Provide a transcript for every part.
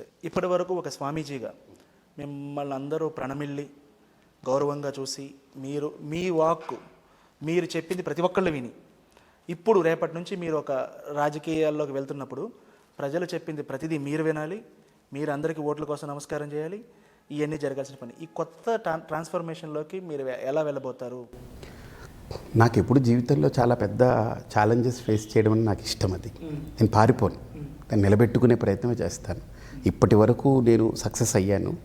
ఇప్పటి వరకు ఒక స్వామీజీగా మిమ్మల్ని అందరూ ప్రణమిల్లి గౌరవంగా చూసి మీరు మీ వాక్కు మీరు చెప్పింది ప్రతి ఒక్కళ్ళు విని. ఇప్పుడు రేపటి నుంచి మీరు ఒక రాజకీయాల్లోకి వెళ్తున్నప్పుడు ప్రజలు చెప్పింది ప్రతిదీ మీరు వినాలి మీరు అందరికీ ఓట్ల కోసం నమస్కారం చేయాలి ఇవన్నీ జరగాల్సిన పని. ఈ కొత్త ట్రాన్ ట్రాన్స్ఫర్మేషన్లోకి మీరు ఎలా వెళ్ళబోతారు? నాకు ఎప్పుడు జీవితంలో చాలా పెద్ద ఛాలెంజెస్ ఫేస్ చేయడం అని నాకు ఇష్టం అది. నేను పారిపోను. దాన్ని నిలబెట్టుకునే ప్రయత్నం చేస్తాను. ఇప్పటి వరకు నేను సక్సెస్ అయ్యాను.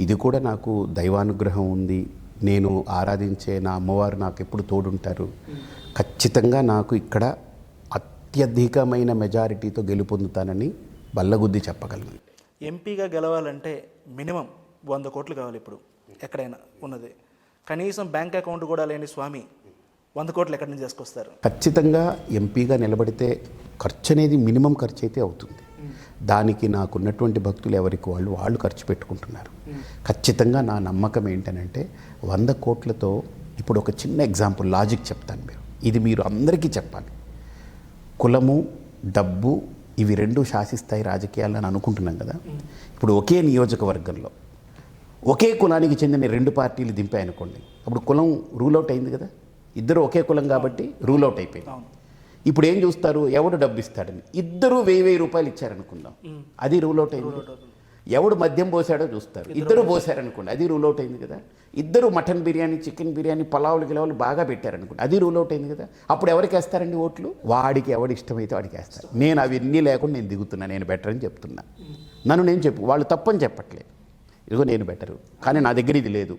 ఇది కూడా నాకు దైవానుగ్రహం ఉంది. నేను ఆరాధించే నా అమ్మవారు నాకు ఎప్పుడు తోడుంటారు. ఖచ్చితంగా నాకు ఇక్కడ అత్యధికమైన మెజారిటీతో గెలుపొందుతానని బల్లగుద్ది చెప్పగలను. ఎంపీగా గెలవాలంటే మినిమం వంద కోట్లు కావాలి ఇప్పుడు ఎక్కడైనా ఉన్నది. కనీసం బ్యాంక్ అకౌంట్ కూడా లేని స్వామి వంద కోట్లు ఎక్కడి నుంచి చేసుకొస్తారు ఖచ్చితంగా ఎంపీగా నిలబడితే ఖర్చు అనేది మినిమం ఖర్చు అయితే అవుతుంది. దానికి నాకున్నటువంటి భక్తులు ఎవరికి వాళ్ళు వాళ్ళు ఖర్చు పెట్టుకుంటున్నారు. ఖచ్చితంగా నా నమ్మకం ఏంటనంటే వంద కోట్లతో ఇప్పుడు ఒక చిన్న ఎగ్జాంపుల్ లాజిక్ చెప్తాను మీరు. ఇది మీరు అందరికీ చెప్పాలి. కులము డబ్బు ఇవి రెండు శాసిస్తాయి రాజకీయాలని అనుకుంటున్నాం కదా. ఇప్పుడు ఒకే నియోజకవర్గంలో ఒకే కులానికి చెందిన రెండు పార్టీలు దింపాయనుకోండి. అప్పుడు కులం రూల్ అవుట్ అయింది కదా. ఇద్దరు ఒకే కులం కాబట్టి రూల్ అవుట్ అయిపోయింది. ఇప్పుడు ఏం చూస్తారు? ఎవడు డబ్బు ఇస్తాడని. ఇద్దరు వెయ్యి వెయ్యి రూపాయలు ఇచ్చారనుకుందాం. అది రూల్ అవుట్ అయింది. ఎవడు మద్యం పోసాడో చూస్తారు. ఇద్దరు పోసారనుకోండి అది రూల్ అవుట్ అయింది కదా. ఇద్దరు మటన్ బిర్యానీ చికెన్ బిర్యానీ పలావులు గిలవులు బాగా పెట్టారనుకోండి అది రూల్ అవుట్ అయింది కదా. అప్పుడు ఎవరికి వేస్తారండి ఓట్లు? వాడికి ఎవడు ఇష్టమైతే వాడికి వేస్తారు. నేను అవన్నీ లేకుండా నేను దిగుతున్నా నేను బెటర్ అని చెప్తున్నా. నన్ను నేను చెప్పు వాళ్ళు తప్పని చెప్పట్లేదు. ఇదిగో నేను బెటరు కానీ నా దగ్గర ఇది లేదు.